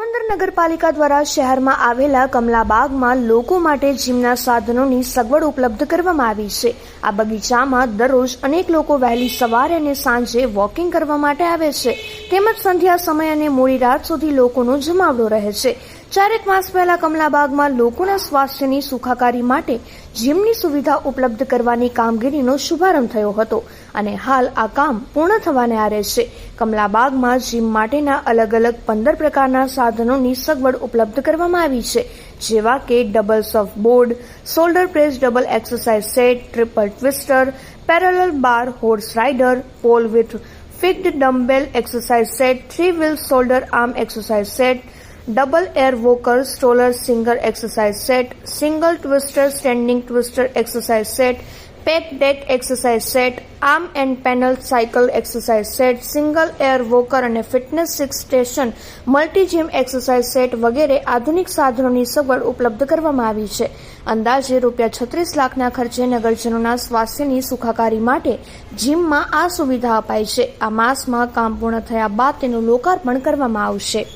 પોરબંદર નગરપાલિકા દ્વારા શહેરમાં આવેલા કમલાબાગમાં લોકો માટે જીમના સાધનોની સગવડ ઉપલબ્ધ કરવામાં આવી છે. આ બગીચામાં દરરોજ અનેક લોકો વહેલી સવારે અને સાંજે વોકિંગ કરવા માટે આવે છે. તેમજ સંધ્યા સમય અને મોડી રાત સુધી લોકોનો જમાવડો રહે છે. ચારેક માસ પહેલા કમલાબાગમાં લોકોના સ્વાસ્થ્યની સુખાકારી માટે જીમની સુવિધા ઉપલબ્ધ કરવાની કામગીરીનો શુભારંભ થયો હતો અને હાલ આ કામ પૂર્ણ થવાને આરે છે. કમલાબાગમાં જીમ માટેના અલગ અલગ પંદર પ્રકારના સાધનોની સગવડ ઉપલબ્ધ કરવામાં આવી છે, જેવા કે double surf board shoulder press double exercise set, triple twister, parallel bar horse rider, pole with Fixed dumbbell exercise set, three-wheel shoulder arm exercise set, double air vocal stroller singer exercise set, single twister standing twister exercise set, pec deck exercise set arm and panel cycle exercise set single air walker અને fitness six station multi gym exercise set વગેરે આધુનિક સાધનોની સગવડ ઉપલબ્ધ કરવામાં આવી છે. અંદાજે રૂપિયા છત્રીસ લાખના ખર્ચે નગરજનોના સ્વાસ્થ્યની સુખાકારી માટે જીમમાં આ સુવિધા અપાઈ છે. આ માસમાં કામ પૂર્ણ થયા બાદ તેનું લોકાર્પણ કરવામાં આવશે.